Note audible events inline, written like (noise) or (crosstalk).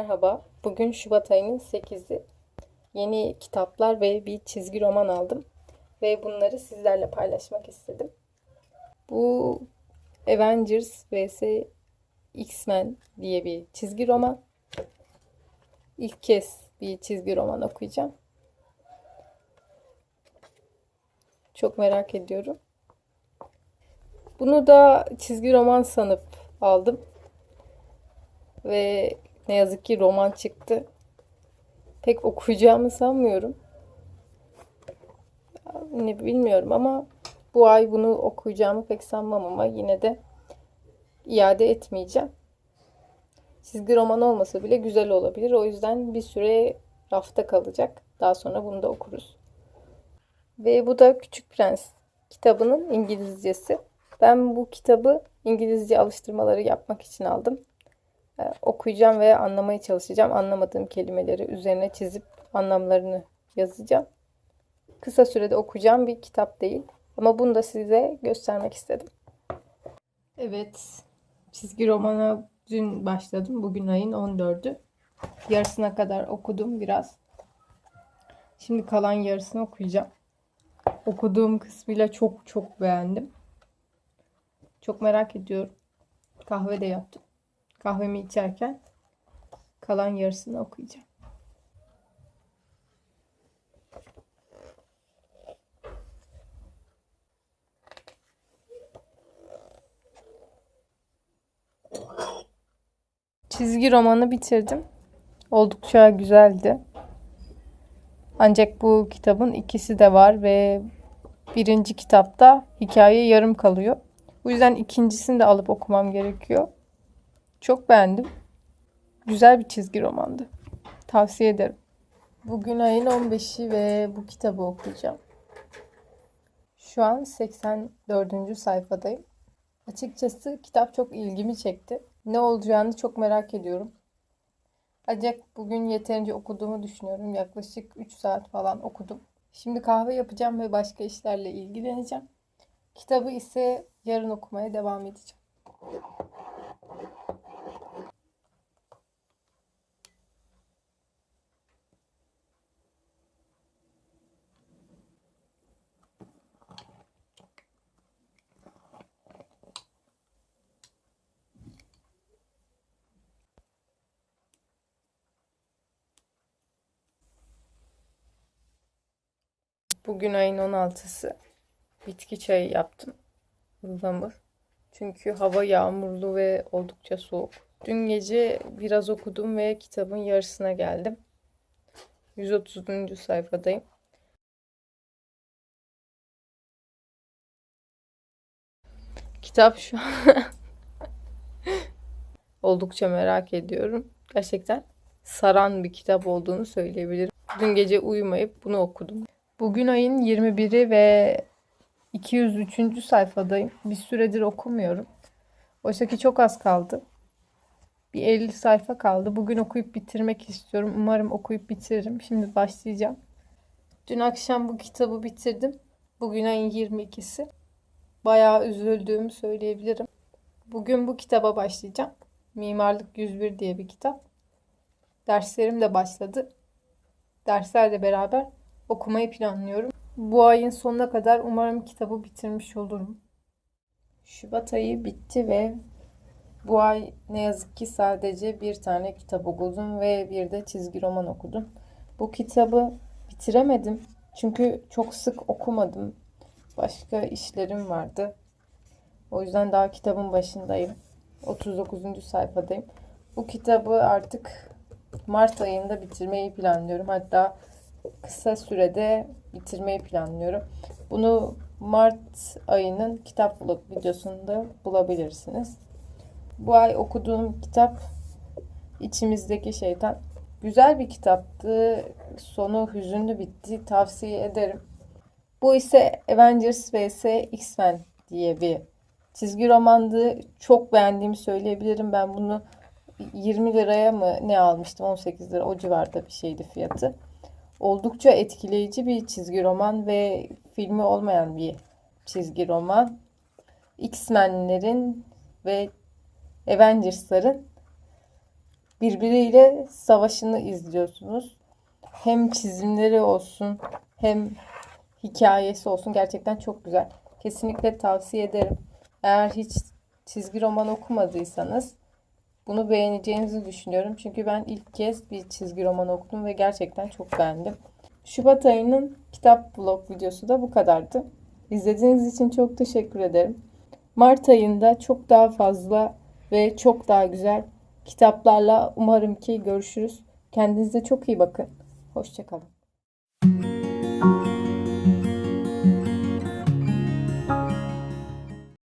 Merhaba. Bugün Şubat ayının 8'i. Yeni kitaplar ve bir çizgi roman aldım. Ve bunları sizlerle paylaşmak istedim. Bu Avengers vs X-Men diye bir çizgi roman. İlk kez bir çizgi roman okuyacağım. Çok merak ediyorum. Bunu da çizgi roman sanıp aldım. Ve ne yazık ki roman çıktı. Pek okuyacağımı sanmıyorum. Ne bilmiyorum ama bu ay bunu okuyacağımı pek sanmam ama yine de iade etmeyeceğim. Çizgi roman olmasa bile güzel olabilir. O yüzden bir süre rafta kalacak. Daha sonra bunu da okuruz. Ve bu da Küçük Prens kitabının İngilizcesi. Ben bu kitabı İngilizce alıştırmaları yapmak için aldım. Ee, okuyacağım ve anlamaya çalışacağım. Anlamadığım kelimeleri üzerine çizip anlamlarını yazacağım. Kısa sürede okuyacağım bir kitap değil. Ama bunu da size göstermek istedim. Evet, çizgi romana dün başladım. Bugün ayın 14'ü. Yarısına kadar okudum biraz. Şimdi kalan yarısını okuyacağım. Okuduğum kısmıyla çok çok beğendim. Çok merak ediyorum. Kahve de yaptım. Kahvemi içerken kalan yarısını okuyacağım. Çizgi romanı bitirdim. Oldukça güzeldi. Ancak bu kitabın ikisi de var ve birinci kitapta hikaye yarım kalıyor. Bu yüzden ikincisini de alıp okumam gerekiyor. Çok beğendim. Güzel bir çizgi romandı. Tavsiye ederim. Bugün ayın 15'i ve bu kitabı okuyacağım. Şu an 84. sayfadayım. Açıkçası kitap çok ilgimi çekti. Ne olacağını çok merak ediyorum. Ancak bugün yeterince okuduğumu düşünüyorum. Yaklaşık 3 saat falan okudum. Şimdi kahve yapacağım ve başka işlerle ilgileneceğim. Kitabı ise yarın okumaya devam edeceğim. Bugün ayın 16'sı. Bitki çayı yaptım. Ihlamur. Çünkü hava yağmurlu ve oldukça soğuk. Dün gece biraz okudum ve kitabın yarısına geldim. 130. sayfadayım. Kitap şu an (laughs) oldukça merak ediyorum. Gerçekten saran bir kitap olduğunu söyleyebilirim. Dün gece uyumayıp bunu okudum. Bugün ayın 21'i ve 203. sayfadayım. Bir süredir okumuyorum. Oysa ki çok az kaldı. Bir 50 sayfa kaldı. Bugün okuyup bitirmek istiyorum. Umarım okuyup bitiririm. Şimdi başlayacağım. Dün akşam bu kitabı bitirdim. Bugün ayın 22'si. Bayağı üzüldüğümü söyleyebilirim. Bugün bu kitaba başlayacağım. Mimarlık 101 diye bir kitap. Derslerim de başladı. Derslerle beraber okumayı planlıyorum. Bu ayın sonuna kadar umarım kitabı bitirmiş olurum. Şubat ayı bitti ve bu ay ne yazık ki sadece bir tane kitap okudum ve bir de çizgi roman okudum. Bu kitabı bitiremedim çünkü çok sık okumadım. Başka işlerim vardı. O yüzden daha kitabın başındayım. 39. sayfadayım. Bu kitabı artık Mart ayında bitirmeyi planlıyorum. Hatta kısa sürede bitirmeyi planlıyorum. Bunu Mart ayının kitap vlog videosunda bulabilirsiniz. Bu ay okuduğum kitap İçimizdeki Şeytan. Güzel bir kitaptı. Sonu hüzünlü bitti. Tavsiye ederim. Bu ise Avengers vs X-Men diye bir çizgi romandı. Çok beğendiğimi söyleyebilirim. Ben bunu 20 liraya mı ne almıştım? 18 lira o civarda bir şeydi fiyatı oldukça etkileyici bir çizgi roman ve filmi olmayan bir çizgi roman. X-Men'lerin ve Avengers'ların birbiriyle savaşını izliyorsunuz. Hem çizimleri olsun hem hikayesi olsun gerçekten çok güzel. Kesinlikle tavsiye ederim. Eğer hiç çizgi roman okumadıysanız bunu beğeneceğinizi düşünüyorum. Çünkü ben ilk kez bir çizgi roman okudum ve gerçekten çok beğendim. Şubat ayının kitap vlog videosu da bu kadardı. İzlediğiniz için çok teşekkür ederim. Mart ayında çok daha fazla ve çok daha güzel kitaplarla umarım ki görüşürüz. Kendinize çok iyi bakın. Hoşçakalın.